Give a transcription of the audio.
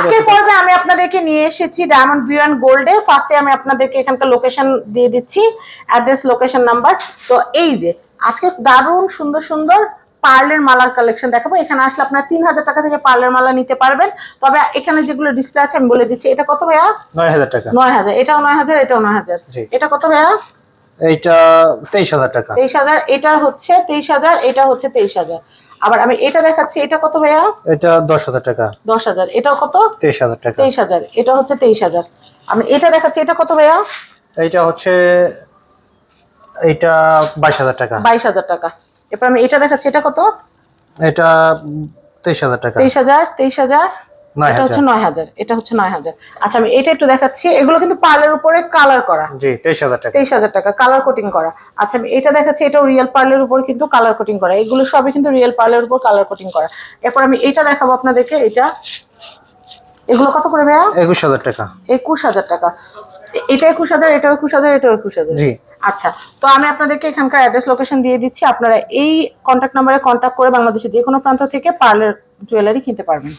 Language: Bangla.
আজকের পর্বে আমি আপনাদেরকে নিয়ে এসেছি ডায়মন্ড ভিউ অ্যান্ড গোল্ডে ফার্স্টে আমি আপনাদেরকে এখানকার লোকেশন দিয়ে দিচ্ছি অ্যাড্রেস লোকেশন নাম্বার তো এই যে আজকে দারুণ সুন্দর সুন্দর পার্লের মালার কালেকশন দেখাবো। এখানে আসলে আপনার তিন হাজার টাকা থেকে পার্লের মালা নিতে পারবেন। তবে এখানে যেগুলো ডিসপ্লে আছে আমি বলে দিচ্ছি এটা কত ভাইয়া? নয় হাজার টাকা। নয় হাজার। এটাও নয় হাজার এটাও নয় হাজার। এটা কত ভাইয়া? এইটা তেইশ হাজার টাকা। তেইশ হাজার এটা হচ্ছে তেইশ হাজার এটা হচ্ছে তেইশ হাজার। আবার আমি এটা দেখাচ্ছি এটা কত ভাইয়া? এটা দশ হাজার টাকা। দশ হাজার এটাও কত? তেইশ হাজার টাকা। তেইশ হাজার এটা হচ্ছে তেইশ হাজার। আমি এটা দেখাচ্ছি এটা কত ভাইয়া? এইটা হচ্ছে এইটা বাইশ হাজার টাকা। বাইশ হাজার টাকা। এরপর আমি এটা দেখাচ্ছি এটা কত? এটা তেইশ হাজার টাকা। তেইশ হাজার তেইশ হাজার। এটা হচ্ছে হাজার। নয় হাজার এটা হচ্ছে নয় হাজার। আচ্ছা আমি এটা একটু দেখাচ্ছি। এগুলো কিন্তু পার্লের উপরে কালার করা। জি তেইশ হাজার টাকা। কালার কোটিং করা। আচ্ছা আমি এটা দেখাচ্ছি এটাও রিয়েল পার্লের উপর কিন্তু কালার কোটিং করা। এগুলো সবই কিন্তু রিয়েল পার্লের উপর কালার কোটিং করা। এরপর আমি এটা দেখাবো আপনাদেরকে এটা। এগুলো কত করে ভাইয়া? একুশ হাজার টাকা। একুশ হাজার টাকা। এ- এটা একুশ হাজার এটা একুশ হাজার এটা একুশ হাজার। জি। আচ্ছা তো আমি আপনাদেরকে এখানকার অ্যাড্রেস লোকেশন দিয়ে দিচ্ছি। আপনারা এই কন্ট্যাক্ট নাম্বারে কন্ট্যাক্ট করে বাংলাদেশের যে কোনো প্রান্ত থেকে পার্লার জুয়েলারি কিনতে পারবেন।